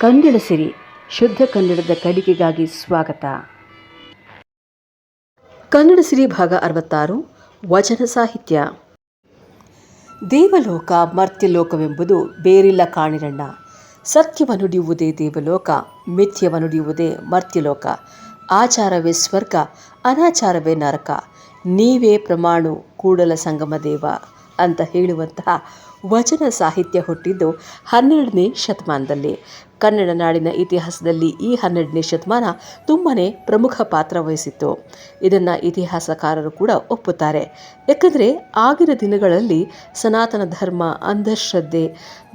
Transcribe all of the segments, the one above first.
ಕನ್ನಡ ಸಿರಿ, ಶುದ್ಧ ಕನ್ನಡದ ಕಡಿಗೆಗಾಗಿ ಸ್ವಾಗತ. ಕನ್ನಡ ಸಿರಿ ಭಾಗ ಅರವತ್ತಾರು, ವಚನ ಸಾಹಿತ್ಯ. ದೇವಲೋಕ ಮರ್ತ್ಯಲೋಕವೆಂಬುದು ಬೇರಿಲ್ಲ ಕಾಣಿರಣ್ಣ. ಸತ್ಯವನ್ನುಡಿಯುವುದೇ ದೇವಲೋಕ ಮಿಥ್ಯವನ್ನುಡಿಯುವುದೇ ಮರ್ತ್ಯಲೋಕ. ಆಚಾರವೇ ಸ್ವರ್ಗ, ಅನಾಚಾರವೇ ನರಕ. ನೀವೇ ಪ್ರಮಾಣು ಕೂಡಲ ಸಂಗಮ ದೇವ ಅಂತ ಹೇಳುವಂತಹ ವಚನ ಸಾಹಿತ್ಯ ಹುಟ್ಟಿದ್ದು ಹನ್ನೆರಡನೇ ಶತಮಾನದಲ್ಲಿ. ಕನ್ನಡ ನಾಡಿನ ಇತಿಹಾಸದಲ್ಲಿ ಈ ಹನ್ನೆರಡನೇ ಶತಮಾನ ತುಂಬನೇ ಪ್ರಮುಖ ಪಾತ್ರ ವಹಿಸಿತ್ತು. ಇದನ್ನು ಇತಿಹಾಸಕಾರರು ಕೂಡ ಒಪ್ಪುತ್ತಾರೆ. ಯಾಕಂದರೆ ಆಗಿನ ದಿನಗಳಲ್ಲಿ ಸನಾತನ ಧರ್ಮ, ಅಂಧಶ್ರದ್ಧೆ,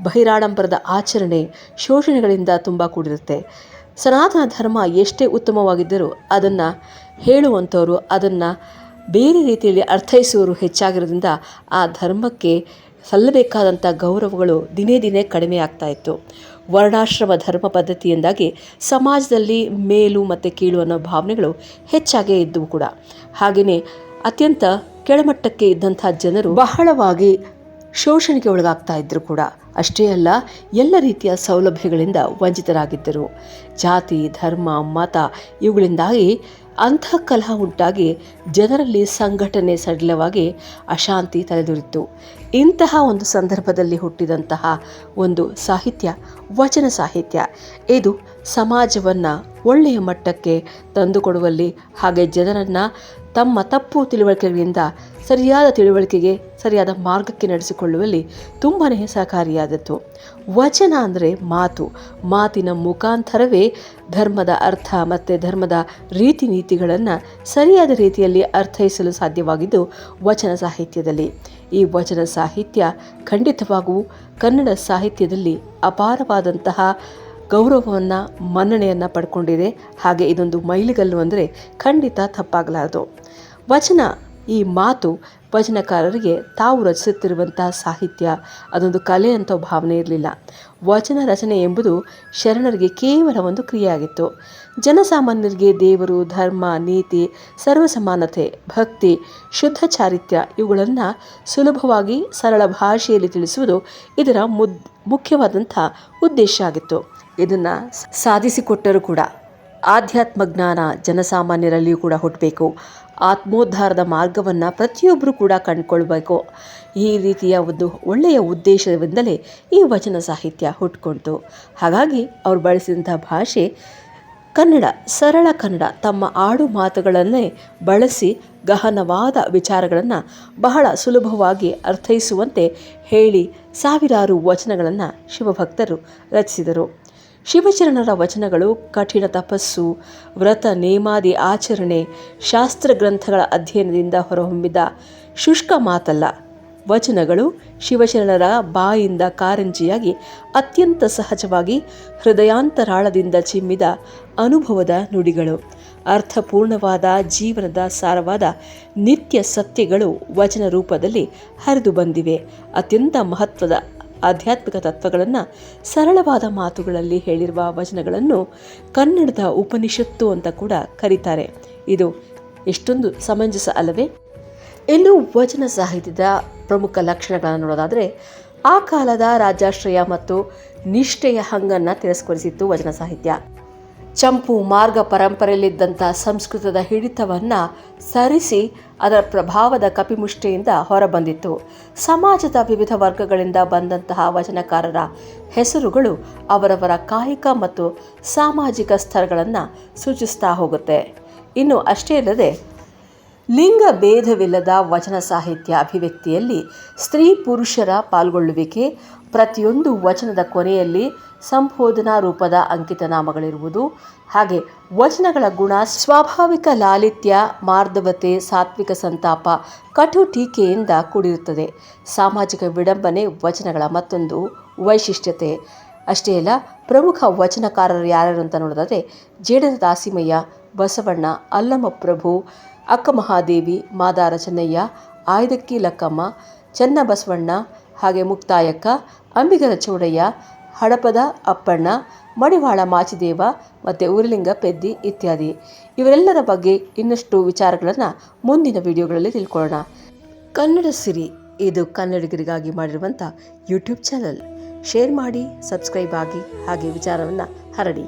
ಬಹಿರಾಡಂಬರದ ಆಚರಣೆ, ಶೋಷಣೆಗಳಿಂದ ತುಂಬ ಕೂಡಿರುತ್ತೆ. ಸನಾತನ ಧರ್ಮ ಎಷ್ಟೇ ಉತ್ತಮವಾಗಿದ್ದರೂ ಅದನ್ನು ಹೇಳುವಂಥವರು ಅದನ್ನು ಬೇರೆ ರೀತಿಯಲ್ಲಿ ಅರ್ಥೈಸುವವರು ಹೆಚ್ಚಾಗಿರೋದ್ರಿಂದ ಆ ಧರ್ಮಕ್ಕೆ ಸಲ್ಲಬೇಕಾದಂಥ ಗೌರವಗಳು ದಿನೇ ದಿನೇ ಕಡಿಮೆ ಆಗ್ತಾ ಇತ್ತು. ವರ್ಣಾಶ್ರಮ ಧರ್ಮ ಪದ್ಧತಿಯಿಂದಾಗಿ ಸಮಾಜದಲ್ಲಿ ಮೇಲು ಮತ್ತು ಕೀಳು ಅನ್ನೋ ಭಾವನೆಗಳು ಹೆಚ್ಚಾಗೇ ಇದ್ದವು ಕೂಡ. ಹಾಗೆಯೇ ಅತ್ಯಂತ ಕೆಳಮಟ್ಟಕ್ಕೆ ಇದ್ದಂಥ ಜನರು ಬಹಳವಾಗಿ ಶೋಷಣೆಗೆ ಒಳಗಾಗ್ತಾ ಇದ್ದರು ಕೂಡ ಅಷ್ಟೇ ಅಲ್ಲ, ಎಲ್ಲ ರೀತಿಯ ಸೌಲಭ್ಯಗಳಿಂದ ವಂಚಿತರಾಗಿದ್ದರು. ಜಾತಿ, ಧರ್ಮ, ಮತ ಇವುಗಳಿಂದಾಗಿ ಅಂಥ ಕಲಹ ಉಂಟಾಗಿ ಜನರಲ್ಲಿ ಸಂಘಟನೆ ಸಡಿಲವಾಗಿ ಅಶಾಂತಿ ತಲೆದುರಿತು ಇಂತಹ ಒಂದು ಸಂದರ್ಭದಲ್ಲಿ ಹುಟ್ಟಿದಂತಹ ಒಂದು ಸಾಹಿತ್ಯ, ವಚನ ಸಾಹಿತ್ಯ, ಇದು ಸಮಾಜವನ್ನು ಒಳ್ಳೆಯ ಮಟ್ಟಕ್ಕೆ ತಂದುಕೊಡುವಲ್ಲಿ ಹಾಗೆ ಜನರನ್ನು ತಮ್ಮ ತಪ್ಪು ತಿಳುವಳಿಕೆಗಳಿಂದ ಸರಿಯಾದ ತಿಳುವಳಿಕೆಗೆ ಸರಿಯಾದ ಮಾರ್ಗಕ್ಕೆ ನಡೆಸಿಕೊಳ್ಳುವಲ್ಲಿ ತುಂಬಾ ಸಹಕಾರಿಯಾದದ್ದು. ವಚನ ಅಂದರೆ ಮಾತು. ಮಾತಿನ ಮುಖಾಂತರವೇ ಧರ್ಮದ ಅರ್ಥ ಮತ್ತು ಧರ್ಮದ ರೀತಿ ನೀತಿಗಳನ್ನು ಸರಿಯಾದ ರೀತಿಯಲ್ಲಿ ಅರ್ಥೈಸಲು ಸಾಧ್ಯವಾಗಿದ್ದು ವಚನ ಸಾಹಿತ್ಯದಲ್ಲಿ. ಈ ವಚನ ಸಾಹಿತ್ಯ ಖಂಡಿತವಾಗೂ ಕನ್ನಡ ಸಾಹಿತ್ಯದಲ್ಲಿ ಅಪಾರವಾದಂತಹ ಗೌರವವನ್ನು ಮನ್ನಣೆಯನ್ನು ಪಡ್ಕೊಂಡಿದೆ. ಹಾಗೆ ಇದೊಂದು ಮೈಲಿಗಲ್ಲು ಅಂದರೆ ಖಂಡಿತ ತಪ್ಪಾಗಲಾರದು. ವಚನ ಈ ಮಾತು ವಚನಕಾರರಿಗೆ ತಾವು ರಚಿಸುತ್ತಿರುವಂತಹ ಸಾಹಿತ್ಯ. ಅದೊಂದು ಕಲೆ ಅಂತ ಭಾವನೆ ಇರಲಿಲ್ಲ. ವಚನ ರಚನೆ ಎಂಬುದು ಶರಣರಿಗೆ ಕೇವಲ ಒಂದು ಕ್ರಿಯೆಯಾಗಿತ್ತು. ಜನಸಾಮಾನ್ಯರಿಗೆ ದೇವರು, ಧರ್ಮ, ನೀತಿ, ಸರ್ವಸಮಾನತೆ, ಭಕ್ತಿ, ಶುದ್ಧ ಚಾರಿತ್ಯ ಇವುಗಳನ್ನು ಸುಲಭವಾಗಿ ಸರಳ ಭಾಷೆಯಲ್ಲಿ ತಿಳಿಸುವುದು ಇದರ ಮುದ್, ಮುಖ್ಯವಾದಂಥ ಉದ್ದೇಶ ಆಗಿತ್ತು. ಇದನ್ನು ಸಾಧಿಸಿಕೊಟ್ಟರೂ ಕೂಡ ಆಧ್ಯಾತ್ಮ ಜ್ಞಾನ ಜನಸಾಮಾನ್ಯರಲ್ಲಿಯೂ ಕೂಡ ಹುಟ್ಟಬೇಕು ಆತ್ಮೋದ್ಧಾರದ ಮಾರ್ಗವನ್ನು ಪ್ರತಿಯೊಬ್ಬರು ಕೂಡ ಕಂಡುಕೊಳ್ಬೇಕು. ಈ ರೀತಿಯ ಒಂದು ಒಳ್ಳೆಯ ಉದ್ದೇಶದಿಂದಲೇ ಈ ವಚನ ಸಾಹಿತ್ಯ ಹುಟ್ಕೊಳ್ತು ಹಾಗಾಗಿ ಅವರು ಬಳಸಿದಂಥ ಭಾಷೆ ಕನ್ನಡ, ಸರಳ ಕನ್ನಡ, ತಮ್ಮ ಆಡು ಮಾತುಗಳನ್ನೇ ಬಳಸಿ ಗಹನವಾದ ವಿಚಾರಗಳನ್ನು ಬಹಳ ಸುಲಭವಾಗಿ ಅರ್ಥೈಸುವಂತೆ ಹೇಳಿ ಸಾವಿರಾರು ವಚನಗಳನ್ನು ಶಿವಭಕ್ತರು ರಚಿಸಿದರು. ಶಿವಚರಣರ ವಚನಗಳು, ಕಠಿಣ ತಪಸ್ಸು, ವ್ರತ, ನೇಮಾದಿ ಆಚರಣೆ ಶಾಸ್ತ್ರ ಗ್ರಂಥಗಳ ಅಧ್ಯಯನದಿಂದ ಹೊರಹೊಮ್ಮಿದ ಶುಷ್ಕ ಮಾತಲ್ಲ. ವಚನಗಳು ಶಿವಶರಣರ ಬಾಯಿಂದ ಕಾರಂಜಿಯಾಗಿ ಅತ್ಯಂತ ಸಹಜವಾಗಿ ಹೃದಯಾಂತರಾಳದಿಂದ ಚಿಮ್ಮಿದ ಅನುಭವದ ನುಡಿಗಳು. ಅರ್ಥಪೂರ್ಣವಾದ ಜೀವನದ ಸಾರವಾದ ನಿತ್ಯ ಸತ್ಯಗಳು ವಚನ ರೂಪದಲ್ಲಿ ಹರಿದು ಬಂದಿವೆ. ಅತ್ಯಂತ ಮಹತ್ವದ ಆಧ್ಯಾತ್ಮಿಕ ತತ್ವಗಳನ್ನು ಸರಳವಾದ ಮಾತುಗಳಲ್ಲಿ ಹೇಳಿರುವ ವಚನಗಳನ್ನು ಕನ್ನಡದ ಉಪನಿಷತ್ತು ಅಂತ ಕೂಡ ಕರೀತಾರೆ. ಇದು ಎಷ್ಟೊಂದು ಸಮಂಜಸ ಅಲ್ಲವೇ? ಇನ್ನು ವಚನ ಸಾಹಿತ್ಯದ ಪ್ರಮುಖ ಲಕ್ಷಣಗಳನ್ನು ನೋಡೋದಾದರೆ, ಆ ಕಾಲದ ರಾಜಾಶ್ರಯ ಮತ್ತು ನಿಷ್ಠೆಯ ಹಂಗನ್ನು ತಿರಸ್ಕರಿಸಿತ್ತು ವಚನ ಸಾಹಿತ್ಯ. ಚಂಪು ಮಾರ್ಗ ಪರಂಪರೆಯಲ್ಲಿದ್ದಂಥ ಸಂಸ್ಕೃತದ ಹಿಡಿತವನ್ನು ಸರಿಸಿ ಅದರ ಪ್ರಭಾವದ ಕಪಿಮುಷ್ಟಿಯಿಂದ ಹೊರಬಂದಿತ್ತು. ಸಮಾಜದ ವಿವಿಧ ವರ್ಗಗಳಿಂದ ಬಂದಂತಹ ವಚನಕಾರರ ಹೆಸರುಗಳು ಅವರವರ ಕಾಯಿಕ ಮತ್ತು ಸಾಮಾಜಿಕ ಸ್ತರಗಳನ್ನು ಸೂಚಿಸ್ತಾ ಹೋಗುತ್ತೆ. ಇನ್ನು ಅಷ್ಟೇ ಅಲ್ಲದೆ ಲಿಂಗ ಭೇದವಿಲ್ಲದ ವಚನ ಸಾಹಿತ್ಯ ಅಭಿವ್ಯಕ್ತಿಯಲ್ಲಿ ಸ್ತ್ರೀ ಪುರುಷರ ಪಾಲ್ಗೊಳ್ಳುವಿಕೆ, ಪ್ರತಿಯೊಂದು ವಚನದ ಕೊನೆಯಲ್ಲಿ ಸಂಬೋಧನಾ ರೂಪದ ಅಂಕಿತನಾಮಗಳಿರುವುದು. ಹಾಗೆ ವಚನಗಳ ಗುಣ, ಸ್ವಾಭಾವಿಕ ಲಾಲಿತ್ಯ ಮಾರ್ಧವತೆ ಸಾತ್ವಿಕ ಸಂತಾಪ, ಕಟು ಟೀಕೆಯಿಂದ ಕೂಡಿರುತ್ತದೆ. ಸಾಮಾಜಿಕ ವಿಡಂಬನೆ ವಚನಗಳ ಮತ್ತೊಂದು ವೈಶಿಷ್ಟ್ಯತೆ. ಅಷ್ಟೇ ಅಲ್ಲ, ಪ್ರಮುಖ ವಚನಕಾರರು ಯಾರ್ಯಾರು ಅಂತ ನೋಡೋದಾದರೆ ಜೇಡರ ದಾಸಿಮಯ್ಯ ಬಸವಣ್ಣ, ಅಲ್ಲಮಪ್ರಭು ಅಕ್ಕಮಹಾದೇವಿ ಮಾದಾರ ಚೆನ್ನಯ್ಯ ಆಯ್ದಕ್ಕಿ ಲಕ್ಕಮ್ಮ, ಚೆನ್ನಬಸವಣ್ಣ, ಹಾಗೆ ಮುಕ್ತಾಯಕ್ಕ, ಅಂಬಿಗರ ಚೌಡಯ್ಯ, ಹಡಪದ ಅಪ್ಪಣ್ಣ, ಮಡಿವಾಳ ಮಾಚಿದೇವ ಮತ್ತು ಉರಿಲಿಂಗ ಪೆದ್ದಿ ಇತ್ಯಾದಿ. ಇವರೆಲ್ಲರ ಬಗ್ಗೆ ಇನ್ನಷ್ಟು ವಿಚಾರಗಳನ್ನು ಮುಂದಿನ ವಿಡಿಯೋಗಳಲ್ಲಿ ತಿಳ್ಕೊಳ್ಳೋಣ. ಕನ್ನಡ ಸಿರಿ, ಇದು ಕನ್ನಡಿಗರಿಗಾಗಿ ಮಾಡಿರುವಂಥ ಯೂಟ್ಯೂಬ್ ಚಾನಲ್. ಶೇರ್ ಮಾಡಿ, ಸಬ್ಸ್ಕ್ರೈಬ್ ಆಗಿ ಹಾಗೆ ವಿಚಾರವನ್ನು ಹರಡಿ.